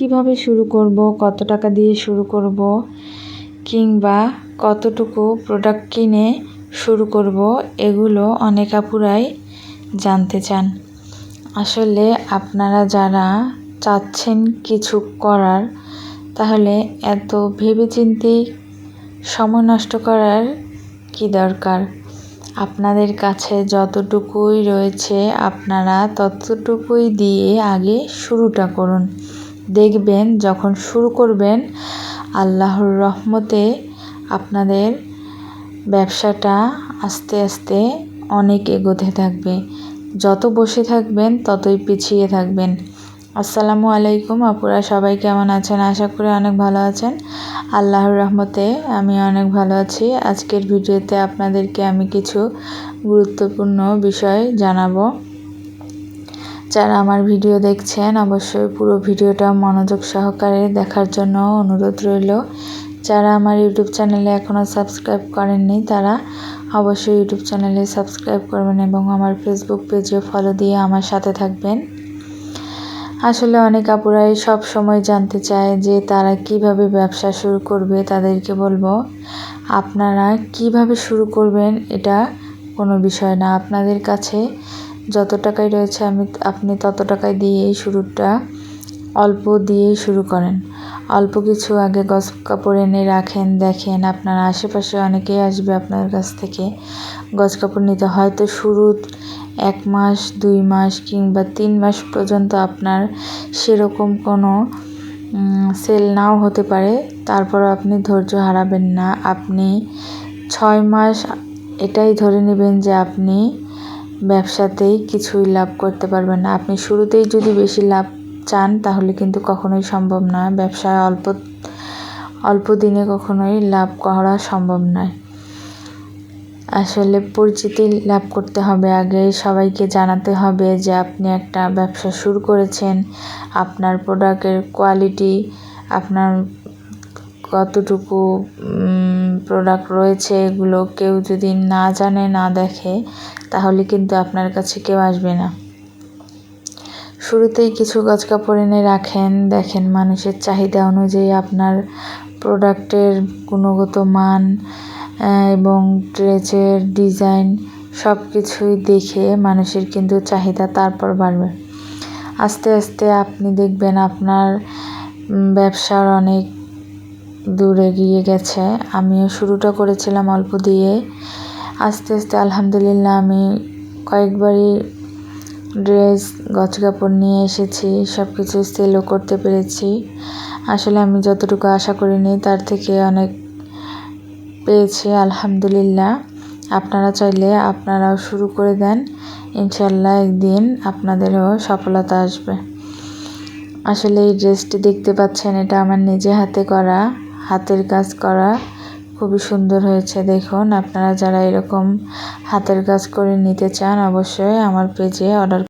কীভাবে শুরু করব, কত টাকা দিয়ে শুরু করব, কিংবা কতটুকু প্রোডাক্ট কিনে শুরু করব, এগুলো অনেক আপুরাই জানতে চান। আসলে আপনারা যারা চাচ্ছেন কিছু করার, তাহলে এত ভেবেচিন্তে সময় নষ্ট করার কি দরকার? আপনাদের কাছে যতটুকুই রয়েছে, আপনারা ততটুকুই দিয়ে আগে শুরুটা করুন। দেখবেন, যখন শুরু করবেন, আল্লাহর রহমতে আপনাদের ব্যবসাটা আস্তে আস্তে অনেক এগোতে থাকবে। যত বসে থাকবেন, ততই পিছিয়ে থাকবেন। আসসালামু আলাইকুম, আপুরা সবাই কেমন আছেন? আশা করি অনেক ভালো আছেন। আল্লাহর রহমতে আমি অনেক ভালো আছি। আজকের ভিডিওতে আপনাদেরকে আমি কিছু গুরুত্বপূর্ণ বিষয় জানাব। যারা আমার ভিডিও দেখছেন, অবশ্যই পুরো ভিডিওটা মনোযোগ সহকারে দেখার জন্য অনুরোধ রইল। যারা আমার ইউটিউব চ্যানেলে এখনও সাবস্ক্রাইব করেননি, তারা অবশ্যই ইউটিউব চ্যানেলে সাবস্ক্রাইব করবেন এবং আমার ফেসবুক পেজে ফলো দিয়ে আমার সাথে থাকবেন। আসলে অনেক আপুরাই সব সময় জানতে চায় যে তারা কীভাবে ব্যবসা শুরু করবে, তাদেরকে বলব, আপনারা কীভাবে শুরু করবেন এটা কোনো বিষয় না। আপনাদের কাছে যত টাকাই রয়েছে আমি, আপনি তত টাকায় দিয়েই শুরুটা অল্প দিয়েই শুরু করেন। অল্প কিছু আগে গস কাপড় এনে রাখেন, দেখেন আপনার আশেপাশে অনেকেই আসবে আপনার কাছ থেকে গজ কাপড় নিতে। হয়তো শুরু এক মাস, দুই মাস কিংবা তিন মাস পর্যন্ত আপনার সেরকম কোনো সেল নাও হতে পারে। তারপরও আপনি ধৈর্য হারাবেন না। আপনি ছয় মাস এটাই ধরে নেবেন যে আপনি ব্যবসাতেই কিছুই লাভ করতে পারবেন না। আপনি শুরুতেই যদি বেশি লাভ চান, তাহলে কিন্তু কখনোই সম্ভব না। ব্যবসায় অল্প অল্প দিনে কখনোই লাভ করা সম্ভব নয়। আসলে পরিচিতি লাভ করতে হবে। আগে সবাইকে জানাতে হবে যে, আপনি একটা ব্যবসা শুরু করেছেন। আপনার প্রোডাক্টের কোয়ালিটি আপনার কতটুকু প্রোডাক্ট রয়েছে, এগুলো কেউ যদি না জানে, না দেখে, তাহলে কিন্তু আপনার কাছে কেউ আসবে না। শুরুতেই কিছু গাছ কাপড় এনে রাখেন, দেখেন মানুষের চাহিদা অনুযায়ী আপনার প্রোডাক্টের গুণগত মান এবং ড্রেসের ডিজাইন সব কিছুই দেখে মানুষের কিন্তু চাহিদা তারপর বাড়বে। আস্তে আস্তে আপনি দেখবেন আপনার ব্যবসার অনেক দূর এগিয়ে গেছে। আমিও শুরুটা করেছিলাম অল্প দিয়ে। আস্তে আস্তে আলহামদুলিল্লাহ আমি কয়েকবারই ড্রেস গছ কাপড় নিয়ে এসেছি সব কিছু সেলও করতে পেরেছি। আসলে আমি যতটুকু আশা করিনি, তার থেকে অনেক পেয়েছি, আলহামদুলিল্লাহ। আপনারা চাইলে আপনারাও শুরু করে দেন। ইনশাল্লাহ একদিন আপনাদেরও সফলতা আসবে। আসলে এই ড্রেসটি দেখতে পাচ্ছেন, এটা আমার নিজে হাতে করা। হাতের কাজ করা খুবই সুন্দর হয়েছে, দেখুন। আপনারা যারা এরকম হাতের কাজ করে নিতে চান, অবশ্যই আমার পেজে অর্ডার